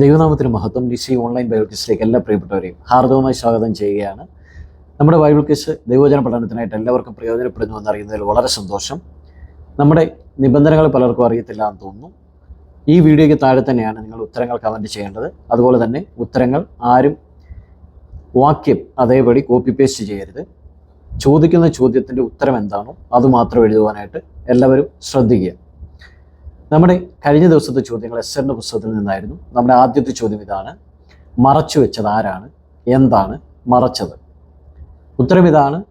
ദൈവനാമത്തിന് മഹത്വം. D C online Bible ക്വിസിലേക്ക് എല്ലാ പ്രിയപ്പെട്ടവരെയും ഹാർദവമായി സ്വാഗതം ചെയ്യുകയാണ്. നമ്മുടെ ബൈബിൾ ക്വിസ് ദൈവവചന പഠനത്തിനായിട്ട് എല്ലാവർക്കും പ്രയോജനപ്പെടുന്നു എന്നറിയുന്നതിൽ വളരെ സന്തോഷം. നമ്മുടെ നിബന്ധനകൾ പലർക്കും അറിയത്തില്ല എന്ന് തോന്നുന്നു. ഈ വീഡിയോയ്ക്ക് താഴെ തന്നെയാണ് നിങ്ങൾ ഉത്തരങ്ങൾ കമന്റ് ചെയ്യേണ്ടത്. അതുപോലെ തന്നെ ഉത്തരങ്ങൾ ആരും വാക്യം അതേപടി കോപ്പി പേസ്റ്റ് ചെയ്യരുത്. ചോദിക്കുന്ന ചോദ്യത്തിന്റെ ഉത്തരം എന്താണോ അത് മാത്രം എഴുതുവാനായിട്ട് എല്ലാവരും ശ്രദ്ധിക്കുക. നമ്മുടെ കഴിഞ്ഞ ദിവസത്തെ ചോദ്യങ്ങൾ എസ് എന്റെ പുസ്തകത്തിൽ നിന്നായിരുന്നു. നമ്മുടെ ആദ്യത്തെ ചോദ്യം ഇതാണ്. മറച്ചു വെച്ചത് ആരാണ്? എന്താണ് മറച്ചത്? ഉത്തരം ഇതാണ്.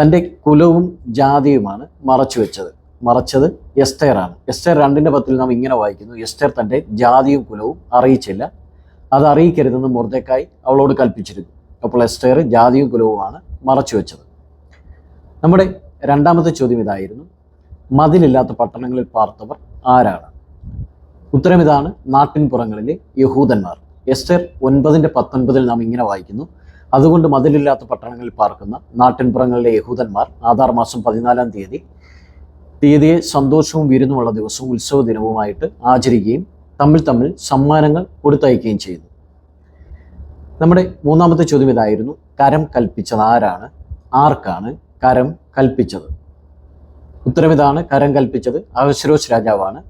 തന്റെ കുലവും ജാതിയുമാണ് മറച്ചു വെച്ചത്. മറച്ചത് എസ്തേറാണ് എസ്തേർ രണ്ടിന്റെ പത്തിൽ നാം ഇങ്ങനെ വായിക്കുന്നു. എസ്തേർ തന്റെ ജാതിയും കുലവും അറിയിച്ചില്ല. അത് അറിയിക്കരുതെന്ന് മുർദക്കായി അവളോട് കൽപ്പിച്ചിരുന്നു. അപ്പോൾ എസ്തേർ ജാതിയും കുലവുമാണ് മറച്ചു വെച്ചത്. നമ്മുടെ രണ്ടാമത്തെ ചോദ്യം ഇതായിരുന്നു. മതിലില്ലാത്ത പട്ടണങ്ങളിൽ പാർത്തവർ ആരാണ്? ഉത്തരം ഇതാണ് നാട്ടിൻപുറങ്ങളിലെ യഹൂദന്മാർ. എസ്റ്റർ ഒൻപതിന്റെ പത്തൊൻപതിൽ നാം ഇങ്ങനെ വായിക്കുന്നു. അതുകൊണ്ട് മതിലില്ലാത്ത പട്ടണങ്ങളിൽ പാർക്കുന്ന നാട്ടിൻപുറങ്ങളിലെ യഹൂദന്മാർ ആധാർ മാസം പതിനാലാം തീയതി തീയതിയെ സന്തോഷവും വിരുന്നുമുള്ള ദിവസവും ഉത്സവ ദിനവുമായിട്ട് ആചരിക്കുകയും തമ്മിൽ തമ്മിൽ സമ്മാനങ്ങൾ കൊടുത്തയക്കുകയും ചെയ്തു നമ്മുടെ മൂന്നാമത്തെ ചോദ്യം ഇതായിരുന്നു കരം കൽപ്പിച്ചത് ആരാണ്? ആർക്കാണ് കരം കൽപ്പിച്ചത്? ഉത്തരം ഇതാണ് കരം കൽപ്പിച്ചത് അഹശ്രോസ് രാജാവാണ്.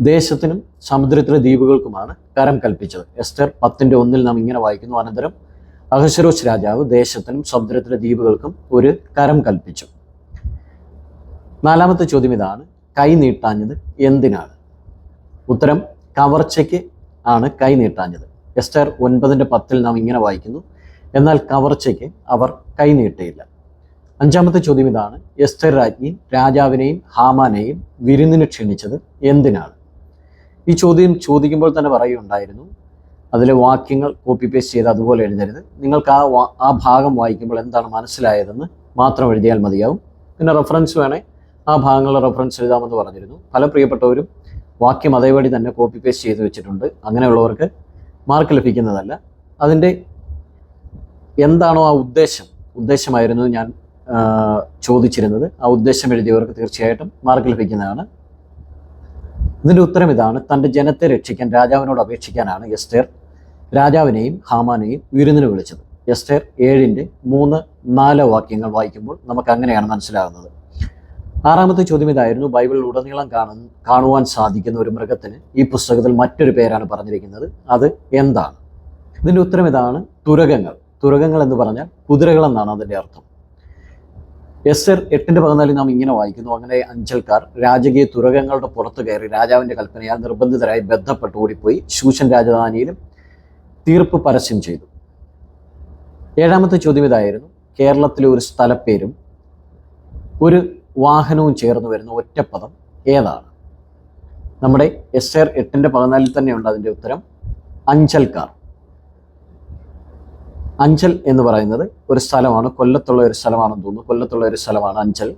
ദേശത്തിനും സമുദ്രത്തിലെ ദ്വീപുകൾക്കുമാണ് കരം കൽപ്പിച്ചത്. എസ്റ്റർ പത്തിന്റെ ഒന്നിൽ നാം ഇങ്ങനെ വായിക്കുന്നു അനന്തരം അഹശ്രോസ് രാജാവ് ദേശത്തിനും സമുദ്രത്തിലെ ദ്വീപുകൾക്കും ഒരു കരം കൽപ്പിച്ചു. നാലാമത്തെ ചോദ്യം ഇതാണ് കൈ നീട്ടാഞ്ഞത് എന്തിനാണ്? ഉത്തരം കവർച്ചയ്ക്ക് ആണ് കൈ നീട്ടാഞ്ഞത്. എസ്റ്റർ ഒൻപതിന്റെ പത്തിൽ നാം ഇങ്ങനെ വായിക്കുന്നു എന്നാൽ കവർച്ചയ്ക്ക് അവർ കൈ നീട്ടിയില്ല. അഞ്ചാമത്തെ ചോദ്യം ഇതാണ്. എസ്തർ രാജ്ഞി രാജാവിനെയും ഹാമാനെയും വിരുന്നിന് ക്ഷണിച്ചത് എന്തിനാണ്? ഈ ചോദ്യം ചോദിക്കുമ്പോൾ തന്നെ പറയുകയുണ്ടായിരുന്നു. അതിലെ വാക്യങ്ങൾ കോപ്പി പേസ്റ്റ് ചെയ്ത് അതുപോലെ എഴുതരുത്. നിങ്ങൾക്ക് ആ ആ ഭാഗം വായിക്കുമ്പോൾ എന്താണ് മനസ്സിലായതെന്ന് മാത്രം എഴുതിയാൽ മതിയാവും. പിന്നെ റെഫറൻസ് വേണേ. ആ ഭാഗങ്ങളുടെ റെഫറൻസ് എഴുതാമെന്ന് പറഞ്ഞിരുന്നു. പല പ്രിയപ്പെട്ടവരും വാക്യം അതേപടി തന്നെ കോപ്പി പേസ്റ്റ് ചെയ്ത് വെച്ചിട്ടുണ്ട്. അങ്ങനെയുള്ളവർക്ക് മാർക്ക് ലഭിക്കുന്നതല്ല. അതിന്റെ എന്താണോ ആ ഉദ്ദേശം. ഉദ്ദേശമായിരുന്നു ഞാൻ ചോദിച്ചിരുന്നത്. ആ ഉദ്ദേശം എഴുതിയവർക്ക് തീർച്ചയായിട്ടും മാർക്ക് ലഭിക്കുന്നതാണ്. ഇതിന്റെ ഉത്തരം ഇതാണ്. തന്റെ ജനത്തെ രക്ഷിക്കാൻ രാജാവിനോട് അപേക്ഷിക്കാനാണ് എസ്റ്റേർ രാജാവിനെയും ഹാമാനെയും വിരുന്നിന് വിളിച്ചത്. എസ്റ്റേർ ഏഴിന്റെ മൂന്ന് നാല് വാക്യങ്ങൾ വായിക്കുമ്പോൾ നമുക്ക് അങ്ങനെയാണ് മനസ്സിലാകുന്നത്. ആറാമത്തെ ചോദ്യം ഇതായിരുന്നു. ബൈബിളിൽ ഉടനീളം കാണുന്ന കാണുവാൻ സാധിക്കുന്ന ഒരു മൃഗത്തിന് ഈ പുസ്തകത്തിൽ മറ്റൊരു പേരാണ് പറഞ്ഞിരിക്കുന്നത്. അത് എന്താണ്? ഇതിന്റെ ഉത്തരം ഇതാണ് തുരകങ്ങൾ. തുരകങ്ങൾ എന്ന് പറഞ്ഞാൽ കുതിരകൾ എന്നാണ് അതിന്റെ അർത്ഥം. എസ്സർ എട്ടിന്റെ പതിനാലിൽ നാം ഇങ്ങനെ വായിക്കുന്നു. അങ്ങനെ അഞ്ചൽക്കാർ രാജകീയ തുരകങ്ങളുടെ പുറത്തു കയറി രാജാവിന്റെ കൽപ്പനയാൽ നിർബന്ധിതരായി ബന്ധപ്പെട്ട് ഓടിപ്പോയി ശൂഷൻ രാജധാനിയിലും തീർപ്പ് പരസ്യം ചെയ്തു. ഏഴാമത്തെ ചോദ്യം ഇതായിരുന്നു. കേരളത്തിലെ ഒരു സ്ഥലപ്പേരും ഒരു വാഹനവും ചേർന്ന് വരുന്ന ഒറ്റപ്പദം ഏതാണ്? നമ്മുടെ എസ് ആർ എട്ടിന്റെ പതിനാലിൽ തന്നെയുണ്ട് അതിന്റെ ഉത്തരം. അഞ്ചൽക്കാർ. അഞ്ചൽ എന്ന് പറയുന്നത് ഒരു സ്ഥലമാണ്. കൊല്ലത്തുള്ള ഒരു സ്ഥലമാണെന്ന് തോന്നുന്നു. കൊല്ലത്തുള്ള ഒരു സ്ഥലമാണ് അഞ്ചൽ.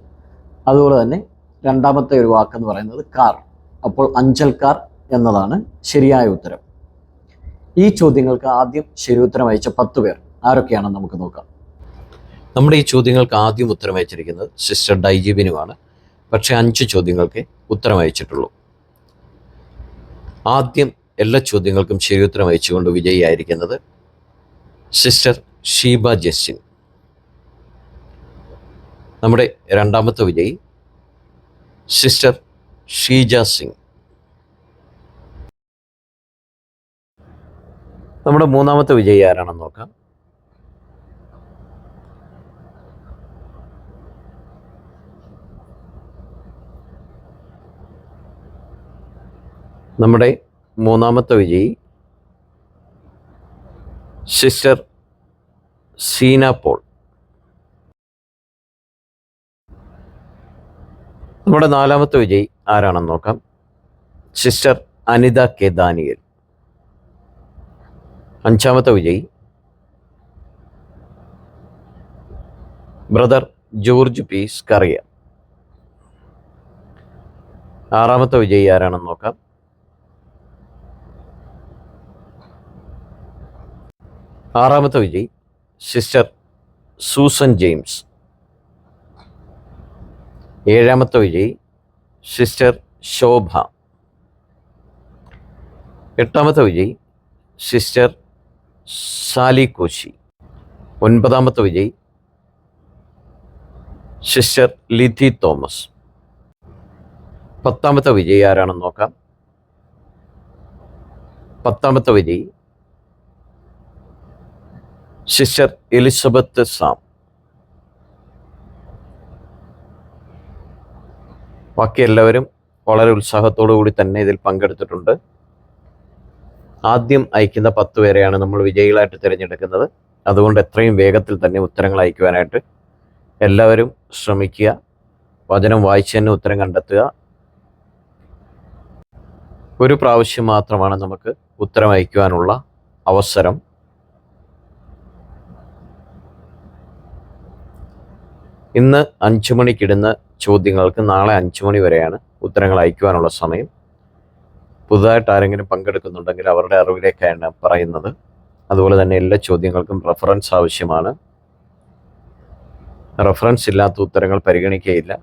അതുപോലെ തന്നെ രണ്ടാമത്തെ ഒരു വാക്കെന്ന് പറയുന്നത് കാർ. അപ്പോൾ അഞ്ചൽ കാർ എന്നതാണ് ശരിയായ ഉത്തരം. ഈ ചോദ്യങ്ങൾക്ക് ആദ്യം ശരി ഉത്തരം അയച്ച പത്ത് പേർ ആരൊക്കെയാണെന്ന് നമുക്ക് നോക്കാം. നമ്മുടെ ഈ ചോദ്യങ്ങൾക്ക് ആദ്യം ഉത്തരം അയച്ചിരിക്കുന്നത് സിസ്റ്റർ ഡൈജീബിനുമാണ് പക്ഷേ അഞ്ച് ചോദ്യങ്ങൾക്ക് ഉത്തരം അയച്ചിട്ടുള്ളൂ. ആദ്യം എല്ലാ ചോദ്യങ്ങൾക്കും ശരി ഉത്തരം അയച്ചുകൊണ്ട് വിജയിയായിരിക്കുന്നത് സിസ്റ്റർ ഷീബ ജസ്റ്റിൻ. നമ്മുടെ രണ്ടാമത്തെ വിജയി സിസ്റ്റർ ഷീജ സിംഗ്. നമ്മുടെ മൂന്നാമത്തെ വിജയി ആരാണെന്ന് നോക്കാം. നമ്മുടെ മൂന്നാമത്തെ വിജയി സിസ്റ്റർ സീന പോൾ. നമ്മുടെ നാലാമത്തെ വിജയി ആരാണെന്ന് നോക്കാം. Sister Anitha K Daniel. അഞ്ചാമത്തെ വിജയി. Brother George P Scaria. ആറാമത്തെ വിജയി ആരാണെന്ന് നോക്കാം. ആറാമത്തെ വിജയി സിസ്റ്റർ സൂസൻ ജെയിംസ്. ഏഴാമത്തെ വിജയി സിസ്റ്റർ ശോഭ. എട്ടാമത്തെ വിജയി സിസ്റ്റർ സാലി കോശി. ഒൻപതാമത്തെ വിജയി സിസ്റ്റർ ലിധി തോമസ്. പത്താമത്തെ വിജയി ആരാണെന്ന് നോക്കാം. പത്താമത്തെ വിജയി സിസ്റ്റർ എലിസബത്ത് സാം. ബാക്കി എല്ലാവരും വളരെ ഉത്സാഹത്തോടു കൂടി തന്നെ ഇതിൽ പങ്കെടുത്തിട്ടുണ്ട്. ആദ്യം അയക്കുന്ന പത്ത് പേരെയാണ് നമ്മൾ വിജയികളായിട്ട് തിരഞ്ഞെടുക്കുന്നത്. അതുകൊണ്ട് എത്രയും വേഗത്തിൽ തന്നെ ഉത്തരങ്ങൾ അയക്കുവാനായിട്ട് എല്ലാവരും ശ്രമിക്കുക. വചനം വായിച്ച് തന്നെ ഉത്തരം കണ്ടെത്തുക. ഒരു പ്രാവശ്യം മാത്രമാണ് നമുക്ക് ഉത്തരം അയക്കുവാനുള്ള അവസരം. ഇന്ന് അഞ്ചു മണിക്കിടുന്ന ചോദ്യങ്ങൾക്ക് നാളെ അഞ്ചു മണി വരെയാണ് ഉത്തരങ്ങൾ അയക്കുവാനുള്ള സമയം. പുതുതായിട്ട് ആരെങ്കിലും പങ്കെടുക്കുന്നുണ്ടെങ്കിൽ അവരുടെ അറിവിലേക്കാണ് പറയുന്നത്. അതുപോലെ തന്നെ എല്ലാ ചോദ്യങ്ങൾക്കും റെഫറൻസ് ആവശ്യമാണ്. റെഫറൻസ് ഇല്ലാത്ത ഉത്തരങ്ങൾ പരിഗണിക്കുകയില്ല.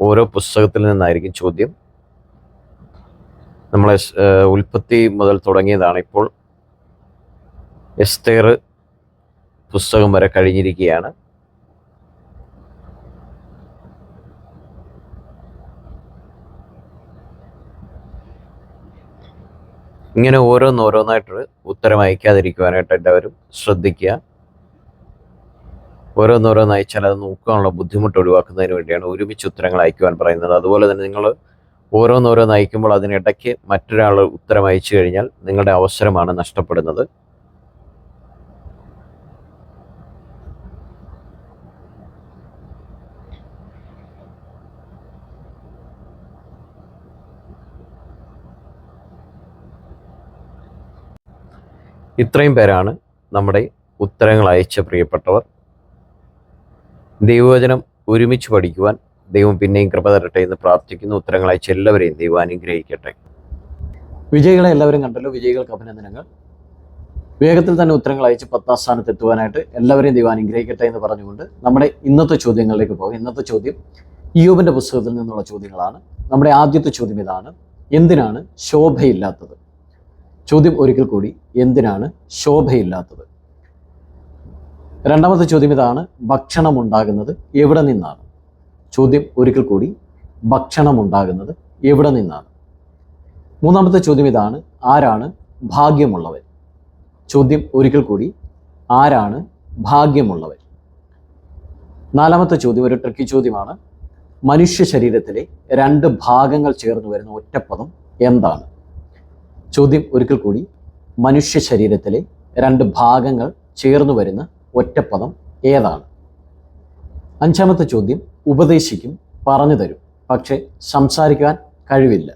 ഓരോ പുസ്തകത്തിൽ നിന്നായിരിക്കും ചോദ്യം. നമ്മളെ ഉൽപ്പത്തി മുതൽ തുടങ്ങിയതാണ് ഇപ്പോൾ. എസ്തേർ പുസ്തകം വരെ കഴിഞ്ഞിരിക്കുകയാണ്. ഇങ്ങനെ ഓരോന്നോരോന്നായിട്ട് ഉത്തരം അയക്കാതിരിക്കുവാനായിട്ട് എല്ലാവരും ശ്രദ്ധിക്കുക. ഓരോന്നോരോന്ന് അയച്ചാൽ അത് നോക്കാനുള്ള ബുദ്ധിമുട്ട് ഒഴിവാക്കുന്നതിന് വേണ്ടിയാണ് ഒരുമിച്ച് ഉത്തരങ്ങൾ അയക്കുവാൻ പറയുന്നത്. അതുപോലെ തന്നെ നിങ്ങൾ ഓരോന്നോരോന്ന് അയക്കുമ്പോൾ അതിനിടയ്ക്ക് മറ്റൊരാൾ ഉത്തരം അയച്ചു കഴിഞ്ഞാൽ നിങ്ങളുടെ അവസരമാണ് നഷ്ടപ്പെടുന്നത്. ഇത്രയും പേരാണ് നമ്മുടെ ഉത്തരങ്ങൾ അയച്ച പ്രിയപ്പെട്ടവർ. ദൈവവചനം ഒരുമിച്ച് പഠിക്കുവാൻ ദൈവം പിന്നെയും കൃപ തരട്ടെ എന്ന് പ്രാർത്ഥിക്കുന്ന. ഉത്തരങ്ങൾ അയച്ച എല്ലാവരെയും ദൈവം അനുഗ്രഹിക്കട്ടെ. വിജയികളെ എല്ലാവരും കണ്ടല്ലോ. വിജയികൾക്ക് അഭിനന്ദനങ്ങൾ. വേഗത്തിൽ തന്നെ ഉത്തരങ്ങൾ അയച്ച് പത്താം സ്ഥാനത്ത് എത്തുവാനായിട്ട് എല്ലാവരെയും ദൈവം അനുഗ്രഹിക്കട്ടെ എന്ന് പറഞ്ഞുകൊണ്ട് നമ്മുടെ ഇന്നത്തെ ചോദ്യങ്ങളിലേക്ക് പോകും. ഇന്നത്തെ ചോദ്യം ഇയോബിന്റെ പുസ്തകത്തിൽ നിന്നുള്ള ചോദ്യങ്ങളാണ്. നമ്മുടെ ആദ്യത്തെ ചോദ്യം ഇതാണ്. എന്തിനാണ് ശോഭയില്ലാത്തത്? ചോദ്യം ഒരിക്കൽ കൂടി എന്തിനാണ് ശോഭയില്ലാത്തത്? രണ്ടാമത്തെ ചോദ്യം ഇതാണ് ഭക്ഷണം ഉണ്ടാകുന്നത് എവിടെ നിന്നാണ്? ചോദ്യം ഒരിക്കൽ കൂടി ഭക്ഷണം ഉണ്ടാകുന്നത് എവിടെ നിന്നാണ്? മൂന്നാമത്തെ ചോദ്യം ഇതാണ് ആരാണ് ഭാഗ്യമുള്ളവൻ? ചോദ്യം ഒരിക്കൽ കൂടി ആരാണ് ഭാഗ്യമുള്ളവൻ? നാലാമത്തെ ചോദ്യം ഒരു ട്രിക്കി ചോദ്യമാണ്. മനുഷ്യ ശരീരത്തിലെ രണ്ട് ഭാഗങ്ങൾ ചേർന്ന് വരുന്ന ഒറ്റപ്പദം എന്താണ്? ചോദ്യം ഒരിക്കൽ കൂടി. മനുഷ്യ ശരീരത്തിലെ രണ്ട് ഭാഗങ്ങൾ ചേർന്നു വരുന്ന ഒറ്റപ്പദം ഏതാണ്? അഞ്ചാമത്തെ ചോദ്യം ഉപദേശിക്കും പറഞ്ഞു തരും. പക്ഷേ സംസാരിക്കാൻ കഴിവില്ല.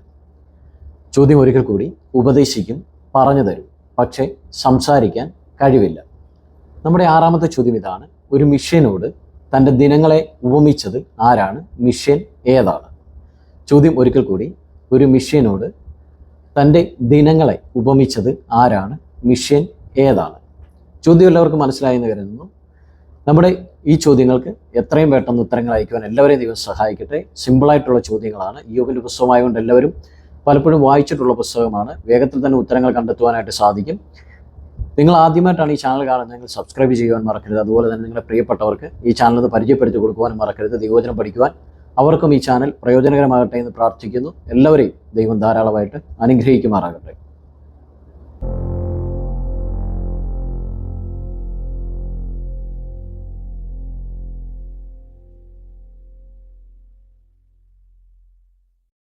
ചോദ്യം ഒരിക്കൽ കൂടി ഉപദേശിക്കും പറഞ്ഞു തരും. പക്ഷേ സംസാരിക്കാൻ കഴിവില്ല. നമ്മുടെ ആറാമത്തെ ചോദ്യം ഇതാണ്. ഒരു മിഷ്യനോട് തന്റെ ദിനങ്ങളെ ഉപമിച്ചത് ആരാണ്? മിഷ്യൻ ഏതാണ്? ചോദ്യം ഒരിക്കൽ കൂടി ഒരു മിഷ്യനോട് തന്റെ ദിനങ്ങളെ ഉപമിച്ചത് ആരാണ്? മിഷ്യൻ ഏതാണ്? ചോദ്യം എല്ലാവർക്കും മനസ്സിലായെന്ന് കരുതുന്നു. നമ്മുടെ ഈ ചോദ്യങ്ങൾക്ക് എത്രയും പെട്ടെന്ന് ഉത്തരങ്ങൾ അയക്കുവാൻ എല്ലാവരെയും ദൈവം സഹായിക്കട്ടെ. സിമ്പിളായിട്ടുള്ള ചോദ്യങ്ങളാണ്. യോഗിന്റെ പുസ്തകമായതുകൊണ്ട് എല്ലാവരും പലപ്പോഴും വായിച്ചിട്ടുള്ള പുസ്തകമാണ്. വേഗത്തിൽ തന്നെ ഉത്തരങ്ങൾ കണ്ടെത്തുവാനായിട്ട് സാധിക്കും. നിങ്ങൾ ആദ്യമായിട്ടാണ് ഈ ചാനൽ കാണുന്നതെങ്കിൽ സബ്സ്ക്രൈബ് ചെയ്യുവാൻ മറക്കരുത്. അതുപോലെ തന്നെ നിങ്ങളുടെ പ്രിയപ്പെട്ടവർക്ക് ഈ ചാനൽ ഒന്ന് പരിചയപ്പെടുത്തി കൊടുക്കുവാനും മറക്കരുത്. ദൈവവചനം പഠിക്കുവാൻ അവർക്കും ഈ ചാനൽ പ്രയോജനകരമാകട്ടെ എന്ന് പ്രാർത്ഥിക്കുന്നു. എല്ലാവരെയും ദൈവം ധാരാളമായിട്ട് അനുഗ്രഹിക്കുമാറാകട്ടെ.